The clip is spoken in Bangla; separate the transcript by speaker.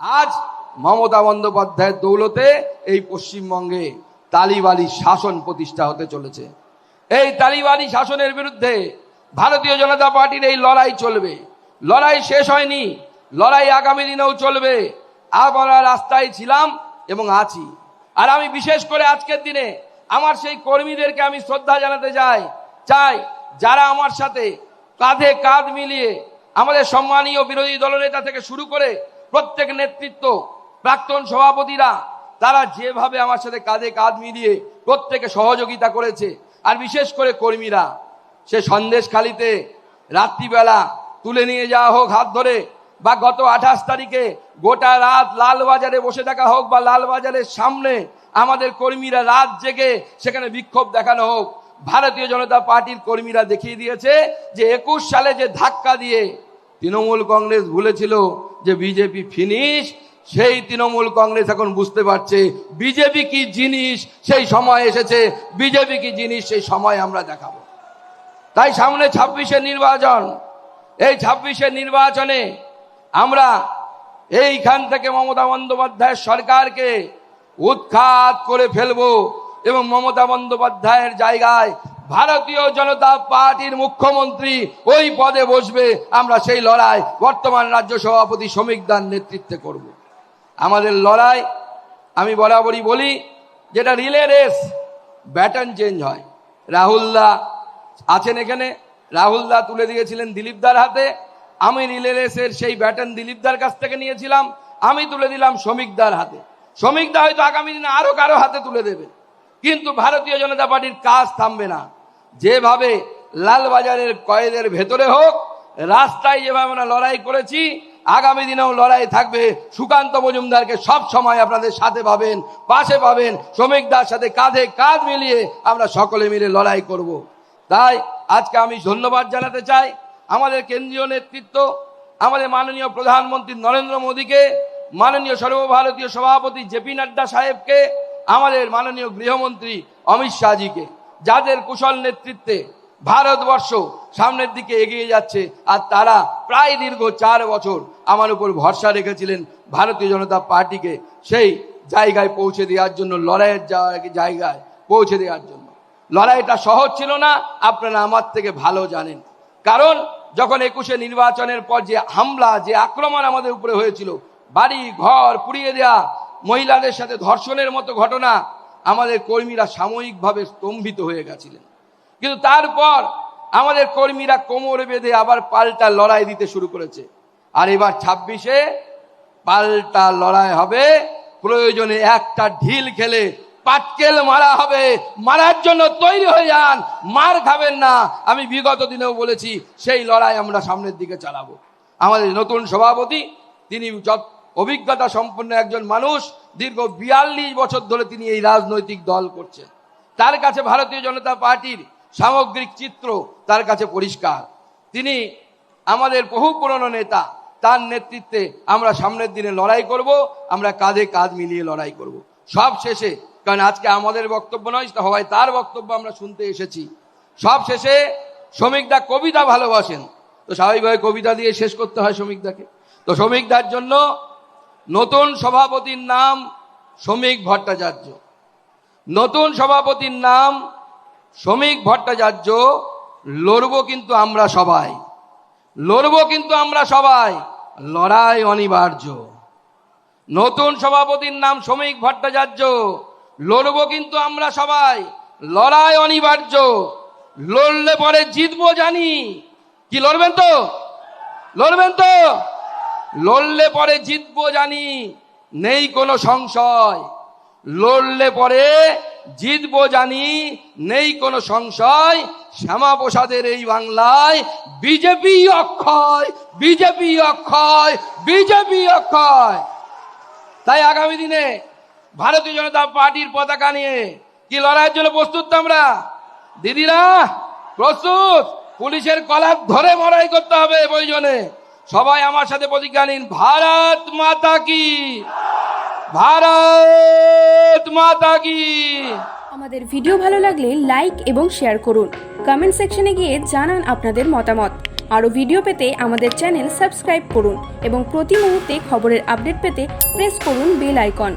Speaker 1: আজ মমতা বন্দ্যোপাধ্যায়ের দৌলতে এই পশ্চিমবঙ্গে তালিবালি শাসন প্রতিষ্ঠা হতে চলেছে। এই তালিবালি শাসনের বিরুদ্ধে ভারতীয় জনতা পার্টির এই লড়াই চলবে। লড়াই শেষ হয়নি, লড়াই আগামী দিনেও চলবে। আমরা রাস্তায় ছিলাম এবং আছি। আর আমি বিশেষ করে আজকের দিনে আমার সেই কর্মীদেরকে আমি শ্রদ্ধা জানাতে চাই চাই যারা আমার সাথে কাঁধে কাঁধ মিলিয়ে আমাদের সম্মানীয় বিরোধী দলনেতা থেকে শুরু করে প্রত্যেক নেতৃত্ব, প্রাক্তন সভাপতিরা, তারা যেভাবে আমার সাথে কাঁধে কাঁধ মিলিয়ে প্রত্যেকে সহযোগিতা করেছে, আর বিশেষ করে কর্মীরা, সে সন্দেশখালিতে রাত্রিবেলা তুলে নিয়ে যাওয়া হোক হাত ধরে, বা গত আঠাশ তারিখে গোটা রাত লালবাজারে বসে থাকা হোক, বা লালবাজারের সামনে আমাদের কর্মীরা রাত জেগে সেখানে বিক্ষোভ দেখানো হোক, ভারতীয় জনতা পার্টির কর্মীরা দেখিয়ে দিয়েছে যে একুশ সালে যে ধাক্কা দিয়ে তৃণমূল কংগ্রেস ভুলেছিল যে বিজেপি ফিনিশ, সেই তৃণমূল কংগ্রেস এখন বুঝতে পারছে বিজেপি কি জিনিস, সেই সময় এসেছে, বিজেপি কি জিনিস, সেই সময় আমরা দেখাবো। তাই সামনে ছাব্বিশের নির্বাচন, এই ছাব্বিশের নির্বাচনে আমরা এইখান থেকে মমতা বন্দ্যোপাধ্যায়ের সরকারকে উৎখাত করে ফেলব এবং মমতা বন্দ্যোপাধ্যায়ের জায়গায় ভারতীয় জনতা পার্টির মুখ্যমন্ত্রী ওই পদে বসবে, আমরা সেই লড়াই বর্তমান রাজ্য সভাপতি শ্রমিক দান নেতৃত্বে করব। আমাদের লড়াই, আমি বরাবরই বলি, যেটা রিলে রেস, ব্যাটন চেঞ্জ হয়। রাহুলদা আছেন এখানে রাহুলদা তুলে দিয়েছিলেন দিলীপদার হাতে, আমি রিলে রেসের সেই ব্যাটন দিলীপদার কাছ থেকে নিয়েছিলাম, আমি তুলে দিলাম শ্রমিকদার হাতে। শ্রমিকদা হয়তো আগামী দিনে আরও কারও হাতে তুলে দেবে, কিন্তু ভারতীয় জনতা পার্টির কাজ থামবে না। যেভাবে লালবাজারের কয়েদের ভেতরে হোক, রাস্তায় যেভাবে আমরা লড়াই করেছি, আগামী দিনেও লড়াই থাকবে। সুকান্ত মজুমদারকে সব সময় আপনাদের সাথে পাবেন, পাশে পাবেন। শ্রমিকদার সাথে কাঁধে কাঁধ মিলিয়ে আমরা সকলে মিলে লড়াই করব। তাই আজকে আমি ধন্যবাদ জানাতে চাই আমাদের কেন্দ্রীয় নেতৃত্ব, আমাদের মাননীয় প্রধানমন্ত্রী নরেন্দ্র মোদীকে, মাননীয় সর্বভারতীয় সভাপতি জেপি নাড্ডা সাহেবকে, আমাদের মাননীয় গৃহমন্ত্রী অমিত শাহজিকে। যাদের কুশল নেতৃত্বে ভারতবর্ষ সামনের দিকে এগিয়ে যাচ্ছে, আর তারা প্রায় দীর্ঘ চার বছর আমার উপর ভরসা রেখেছিলেন ভারতীয় জনতা পার্টিকে সেই জায়গায় পৌঁছে দেওয়ার জন্য, লড়াইয়ের জায়গা- জায়গায় পৌঁছে দেওয়ার জন্য। লড়াইটা সহজ ছিল না, আপনারা আমার থেকে ভালো জানেন। কারণ যখন একুশে নির্বাচনের পর যে হামলা, যে আক্রমণ আমাদের উপরে হয়েছিল, বাড়ি, ঘর পুড়িয়ে দেয়া, মহিলাদের সাথে ধর্ষণের মতো ঘটনা আমাদের কর্মীরা সাময়িকভাবে স্তম্ভিত হয়ে গেছিলেন। কিন্তু তারপর আমাদের কর্মীরা কোমর বেঁধে আবার পাল্টা লড়াই দিতে শুরু করেছে। আর এবার ছাব্বিশে পাল্টা লড়াই হবে। প্রয়োজনে একটা ঢিল খেলে পাটকেল মারা হবে। মারার জন্য তৈরি হয়ে যান। মার খাবেন না। আমি বিগত দিনেও বলেছি, সেই লড়াই আমরা সামনের দিকে চালাবো। আমাদের নতুন সভাপতি, তিনি অভিজ্ঞতা সম্পন্ন একজন মানুষ দীর্ঘ বিয়াল্লিশ বছর ধরে তিনি এই রাজনৈতিক দল করছেন। তার কাছে ভারতীয় জনতা পার্টির সামগ্রিক চিত্র তার কাছে পরিষ্কার। তিনি আমাদের বহু পুরনো নেতা, তার নেতৃত্বে আমরা সামনের দিনে লড়াই করব, আমরা কাঁধে কাঁধ মিলিয়ে লড়াই করব। সব শেষে, কারণ আজকে আমাদের বক্তব্য নয় হওয়ায় তার বক্তব্য আমরা শুনতে এসেছি। সব শেষে শ্রমিকদা কবিতা ভালোবাসেন। তো স্বাভাবিকভাবে কবিতা দিয়ে শেষ করতে হয় শ্রমিকদাকে। তো শ্রমিকদার জন্য নতুন সভাপতির নাম শ্রমিক ভট্টাচার্য। নতুন সভাপতির নাম শ্রমিক ভট্টাচার্য। লড়ব কিন্তু আমরা সবাই। লড়ব কিন্তু আমরা সবাই। লড়াই অনিবার্য। নতুন সভাপতির নাম শ্রমিক ভট্টাচার্য। লড়ব কিন্তু আমরা সবাই। লড়াই অনিবার্য। লড়লে পরে জিতবো জানি। কি লড়বেন তো? লড়বেন তো? লড়লে পরে জিতবো জানি, নেই কোনো সংশয়। লড়লে পরে জিতবো জানি, নেই কোনো সংশয়। শ্যামাপ্রসাদের এই বাংলায় বিজেপি অক্ষয় বিজেপি অক্ষয় বিজেপি অক্ষয়। তাই আগামী দিনে ভারতীয় জনতা পার্টির পতাকা নিয়ে কি লড়াইয়ের জন্য প্রস্তুত আমরা দিদিরা, প্রস্তুত? পুলিশের কলার ধরে মরাই করতে হবে প্রয়োজনে। সবাই আমার সাথে প্রতিজ্ঞা নিন, ভারত মাতা কি? ভারত মাতা কি?
Speaker 2: আমাদের ভিডিও ভালো লাগলে লাইক এবং শেয়ার করুন। কমেন্ট সেকশনে গিয়ে জানান আপনাদের মতামত। আরও ভিডিও পেতে আমাদের চ্যানেল সাবস্ক্রাইব করুন এবং প্রতি মুহূর্তে খবরের আপডেট পেতে প্রেস করুন বেল আইকন।